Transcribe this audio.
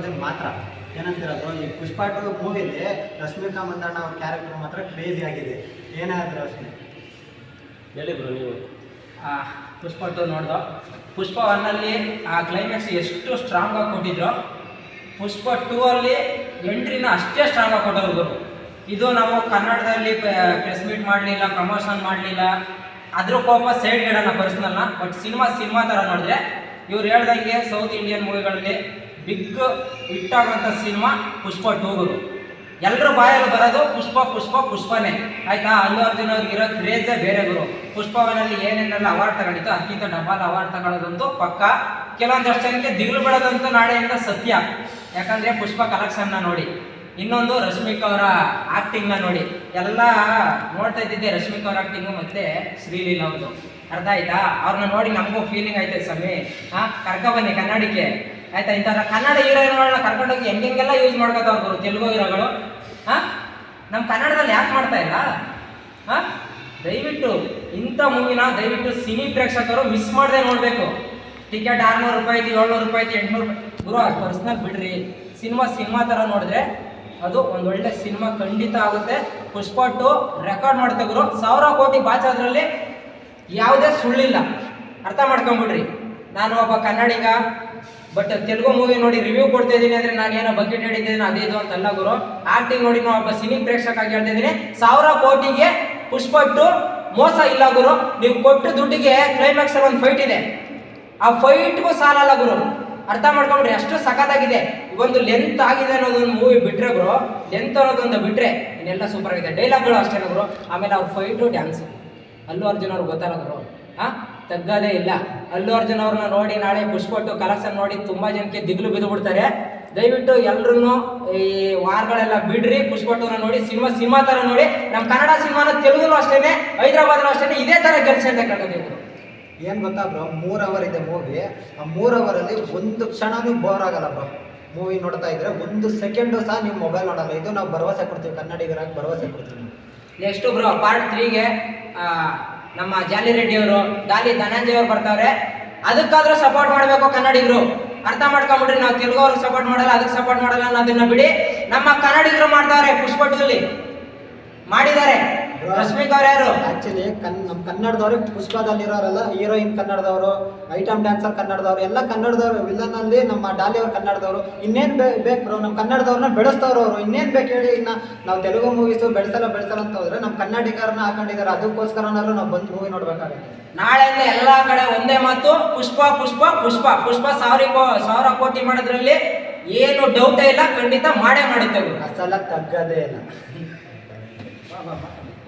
ಅರ್ಜುನ್ ಮಾತ್ರ. ಏನಂತಿರೋದು ಈ ಪುಷ್ಪ ಟು ಮೂವಿಲಿ ರಶ್ಮಿಕಾ ಮಂದಣ್ಣ ಅವ್ರ ಕ್ಯಾರೆಕ್ಟರ್ ಮಾತ್ರ ಕ್ರೇಜಿ ಆಗಿದೆ. ಏನಾದ್ರು ಅಷ್ಟೇ. ಹೇಳಿ ಬ್ರೋ ನೀವು. ಆ, ಪುಷ್ಪ ಟು ನೋಡ್ದು. ಪುಷ್ಪ ಒನ್ನಲ್ಲಿ ಆ ಕ್ಲೈಮ್ಯಾಕ್ಸ್ ಎಷ್ಟು ಸ್ಟ್ರಾಂಗ್ ಆಗಿ ಕೊಟ್ಟಿದ್ರು ಪುಷ್ಪ ಟೂ ಅಲ್ಲಿ ಎಂಟ್ರಿನ ಅಷ್ಟೇ ಸ್ಟ್ರಾಂಗ್ ಆಗಿ ಕೊಟ್ಟವ್ರು ಇದು ನಾವು ಕನ್ನಡದಲ್ಲಿ ಪ್ರೆಸ್ ಮೀಟ್ ಮಾಡಲಿಲ್ಲ ಪ್ರಮೋಷನ್ ಮಾಡಲಿಲ್ಲ. ಅದ್ರ ಕೋಪ ಸೈಡ್ ಇಡೋಣ ಪರ್ಸ್ನಲ್ನ ಬಟ್ ಸಿನಿಮಾ ಸಿನಿಮಾ ಥರ ನೋಡಿದ್ರೆ ಇವ್ರು ಹೇಳ್ದಂಗೆ ಸೌತ್ ಇಂಡಿಯನ್ ಮೂವಿಗಳಲ್ಲಿ ಬಿಗ್ ಹಿಟ್ ಆಗುವಂಥ ಸಿನಿಮಾ ಪುಷ್ಪ ಟೂಗುರು ಎಲ್ಲರೂ ಬಾಯಲ್ಲಿ ಬರೋದು ಪುಷ್ಪ ಪುಷ್ಪ, ಪುಷ್ಪನೇ. ಆಯಿತಾ? ಅಲ್ಲು ಅರ್ಜುನ್ ಅವ್ರಿಗೆ ಇರೋ ಕ್ರೇಜೇ ಬೇರೆ ಗುರು. ಪುಷ್ಪವನಲ್ಲಿ ಏನೇನೆಲ್ಲ ಅವಾರ್ಡ್ ತಗೊಂಡಿತ್ತು, ಅದಕ್ಕಿಂತ ಡಬಲ್ ಅವಾರ್ಡ್ ತಗೊಳ್ಳೋದಂತೂ ಪಕ್ಕ. ಕೆಲವೊಂದಷ್ಟು ಜನಕ್ಕೆ ದಿಗ್ಲು ಬಿಡೋದಂತೂ ನಾಳೆಯಿಂದ ಸತ್ಯ. ಯಾಕಂದ್ರೆ ಪುಷ್ಪ ಕಲೆಕ್ಷನ್ನ ನೋಡಿ. ಇನ್ನೊಂದು ರಶ್ಮಿಕಾ ಅವರ ಆ್ಯಕ್ಟಿಂಗ್ನ ನೋಡಿ. ಎಲ್ಲ ನೋಡ್ತಾ ಇದ್ದಿದ್ದೆ ರಶ್ಮಿಕಾ ಅವ್ರ ಆ್ಯಕ್ಟಿಂಗು ಮತ್ತೆ ಶ್ರೀಲೀಲಾ ಅವ್ರದ್ದು ಅರ್ಥ ಆಯ್ತಾ? ಅವ್ರನ್ನ ನೋಡಿ ನಮಗೂ ಫೀಲಿಂಗ್ ಆಯ್ತು ಸ್ವಾಮಿ? ಹಾಂ ಕರ್ಕೊ ಬನ್ನಿ ಕನ್ನಡಕ್ಕೆ ಆಯ್ತಾ ಈ ಥರ ಕನ್ನಡ ಹೀರೋಯಿನ್ಗಳನ್ನ ಕರ್ಕೊಂಡೋಗಿ ಹೆಂಗೆಲ್ಲ ಯೂಸ್ ಮಾಡ್ಕೋತಾವ್ರು ಗುರು, ತೆಲುಗು ಹೀರೋಗಳು. ಹಾಂ? ನಮ್ಮ ಕನ್ನಡದಲ್ಲಿ ಯಾಕೆ ಮಾಡ್ತಾ ಇಲ್ಲ? ಹಾ? ದಯವಿಟ್ಟು ಇಂಥ ಮೂವಿನ ದಯವಿಟ್ಟು ಸಿನಿ ಪ್ರೇಕ್ಷಕರು ಮಿಸ್ ಮಾಡದೆ ನೋಡಬೇಕು. ಟಿಕೆಟ್ ಆರ್ನೂರು ರೂಪಾಯಿ ಏಳ್ನೂರು ರೂಪಾಯಿ ಎಂಟ್ನೂರು ರೂಪಾಯಿ ಗುರು, ಅದು ಪರ್ಸ್ನಲ್ ಬಿಡ್ರಿ. ಸಿನಿಮಾ ಸಿನಿಮಾ ಥರ ನೋಡಿದ್ರೆ ಅದು ಒಂದು ಒಳ್ಳೆ ಸಿನಿಮಾ ಖಂಡಿತ ಆಗುತ್ತೆ. ಪುಷ್ಪ ರೆಕಾರ್ಡ್ ಮಾಡ್ತಾ ಗುರು. ಸಾವಿರ ಕೋಟಿ ಬಾಚೋದ್ರಲ್ಲಿ ಯಾವುದೇ ಸುಳ್ಳಿಲ್ಲ. ಅರ್ಥ ಮಾಡ್ಕೊಂಬಿಡ್ರಿ ನಾನು ಒಬ್ಬ ಕನ್ನಡಿಗ ಬಟ್ ತೆಲುಗು ಮೂವಿ ನೋಡಿ ರಿವ್ಯೂ ಕೊಡ್ತಾ ಇದ್ದೀನಿ ಅಂದ್ರೆ ನಾನು ಏನೋ ಬಕೆಟ್ ಹಿಡಿತಿದ್ದೀನಿ, ಅದೇ ಇದು ಅಂತಲ್ಲ ಗುರು. ಆಕ್ಟಿಂಗ್ ನೋಡಿ ನಾವು ಒಬ್ಬ ಸಿನಿ ಪ್ರೇಕ್ಷಕ ಆಗಿ ಹೇಳ್ತಾ ಇದ್ದೀನಿ. ಸಾವಿರ ಕೋಟಿಗೆ ಪುಷ್ಪಟ್ಟು ಮೋಸ ಇಲ್ಲ ಗುರು. ನೀವು ಕೊಟ್ಟು ದುಡ್ಡಿಗೆ ಕ್ಲೈಮ್ಯಾಕ್ಸ್ ಅಲ್ಲಿ ಒಂದು ಫೈಟ್ ಇದೆ. ಆ ಫೈಟ್ಗೂ ಸಾಲಲ್ಲ ಗುರು. ಅರ್ಥ ಮಾಡ್ಕೊಂಡ್ರಿ ಅಷ್ಟು ಸಖತ್ತಾಗಿದೆ. ಒಂದು ಲೆಂತ್ ಆಗಿದೆ ಅನ್ನೋದೊಂದು ಮೂವಿ ಬಿಟ್ರೆ ಗುರು ಲೆಂತ್ ಅನ್ನೋದೊಂದು ಬಿಟ್ರೆ ಇನ್ನೆಲ್ಲ ಸೂಪರ್ ಆಗಿದೆ. ಡೈಲಾಗ್ಗಳು ಅಷ್ಟೇ ಗುರು. ಆಮೇಲೆ ಅವ್ರ ಫೈಟು ಡ್ಯಾನ್ಸು ಅಲ್ಲೂ ಅರ್ಜುನ್ ಅವ್ರು ಗೊತ್ತಲ್ಲ ಗುರು. ತಗ್ಗದೇ ಇಲ್ಲ. ಅಲ್ಲು ಅರ್ಜುನ್ ಅವ್ರನ್ನ ನೋಡಿ ನಾಳೆ ಪುಷ್ಪಟ್ಟು ಕಲೆಕ್ಷನ್ ನೋಡಿ ತುಂಬಾ ಜನಕ್ಕೆ ದಿಗ್ಲು ಬಿದ್ದು ಬಿಡ್ತಾರೆ. ದಯವಿಟ್ಟು ಎಲ್ರು ಈ ವಾರಗಳೆಲ್ಲ ಬಿಡ್ರಿ. ಪುಷ್ಪಟ್ಟೂನ ನೋಡಿ ಸಿನಿಮಾ ಸಿನಿಮಾ ತರ ನೋಡಿ. ನಮ್ಮ ಕನ್ನಡ ಸಿನಿಮಾನ ತೆಲುಗು ಅಷ್ಟೇನೆ ಹೈದರಾಬಾದ್ ಅಷ್ಟೇನೆ ಇದೇ ತರ ಕೆಲಸ ಅಂತ ಕೇಳ್ಕೊತೀವಿ ಏನು ಗೊತ್ತಾ ಬ್ರೋ? ಮೂರ್ ಅವರ್ ಇದೆ ಮೂವಿ ಆ ಮೂರ್ ಅವರಲ್ಲಿ ಒಂದು ಕ್ಷಣನೂ ಬೋರ್ ಆಗಲ್ಲ ಬ್ರೋ. ಮೂವಿ ನೋಡ್ತಾ ಇದ್ರೆ ಒಂದು ಸೆಕೆಂಡು ಸಹ ನೀವು ಮೊಬೈಲ್ ನೋಡಲ್ಲ. ಇದು ನಾವು ಭರವಸೆ ಕೊಡ್ತೀವಿ. ಕನ್ನಡಿಗರಾಗಿ ಭರವಸೆ ಕೊಡ್ತೀವಿ. ನೆಕ್ಸ್ಟ್ ಬ್ರೋ ಪಾರ್ಟ್ ತ್ರೀಗೆ ನಮ್ಮ ಜಾಲಿ ರೆಡ್ಡಿ ಅವರು, ಗಾಲಿ ಧನಂಜಯ ಅವ್ರು ಬರ್ತಾವ್ರೆ. ಅದಕ್ಕಾದ್ರೂ ಸಪೋರ್ಟ್ ಮಾಡಬೇಕು ಕನ್ನಡಿಗರು. ಅರ್ಥ ಮಾಡ್ಕೊಂಬಿಡ್ರಿ, ನಾವು ತೆಲುಗು ಸಪೋರ್ಟ್ ಮಾಡಲ್ಲ ಅದಕ್ಕೆ ಸಪೋರ್ಟ್ ಮಾಡಲ್ಲ ಅನ್ನೋದನ್ನ ಬಿಡಿ. ನಮ್ಮ ಕನ್ನಡಿಗರು ಮಾಡ್ತಾರೆ ಪುಷ್ಪಟಲ್ಲಿ ಮಾಡಿದ್ದಾರೆ. ರಶ್ಮಿಕಾ ಅವ್ರು ಯಾರು? ಆಕ್ಚುಲಿ ಕನ್ ನಮ್ಮ ಕನ್ನಡದವ್ರು ಪುಷ್ಪದಲ್ಲಿರೋರೆಲ್ಲ ಹೀರೋಯಿನ್ ಕನ್ನಡದವರು ಐಟಮ್ ಡ್ಯಾನ್ಸರ್ ಕನ್ನಡದವರು ಎಲ್ಲ ಕನ್ನಡದವರು ವಿಲನ್ ಅಲ್ಲಿ ನಮ್ಮ ಡಾಲಿ ಅವ್ರು ಕನ್ನಡದವರು. ಇನ್ನೇನ್ ಬೇಕು ಬ್ರೋ ನಮ್ಮ ಕನ್ನಡದವ್ರನ್ನ ಬೆಳೆಸ್ತವ್ರು ಅವರು. ಇನ್ನೇನ್ ಬೇಕು ಹೇಳಿ ಇನ್ನ ನಾವು ತೆಲುಗು ಮೂವೀಸು ಬೆಳೆಸಲ್ಲ ಬೆಳೆಸಲ್ಲ ಅಂತ ಹೋದ್ರೆ ನಮ್ಮ ಕನ್ನಡಿಗರನ್ನ ಹಾಕೊಂಡಿದ್ದಾರೆ. ಅದಕ್ಕೋಸ್ಕರನಾದ್ರು ನಾವು ಬಂದು ಮೂವಿ ನೋಡ್ಬೇಕಾಗುತ್ತೆ. ನಾಳೆ ಎಲ್ಲ ಕಡೆ ಒಂದೇ ಮಾತು. ಪುಷ್ಪ ಪುಷ್ಪ ಪುಷ್ಪ. ಪುಷ್ಪ ಸಾವಿರ ಸಾವಿರ ಕೋಟಿ ಮಾಡೋದ್ರಲ್ಲಿ ಏನು ಡೌಟೇ ಇಲ್ಲ. ಖಂಡಿತ ಮಾಡೇ ಮಾಡುತ್ತೆ. ಅಸಲ ತಗ್ಗದೇ ಇಲ್ಲ. ಬಾ, ಬಾ, ಬಾ.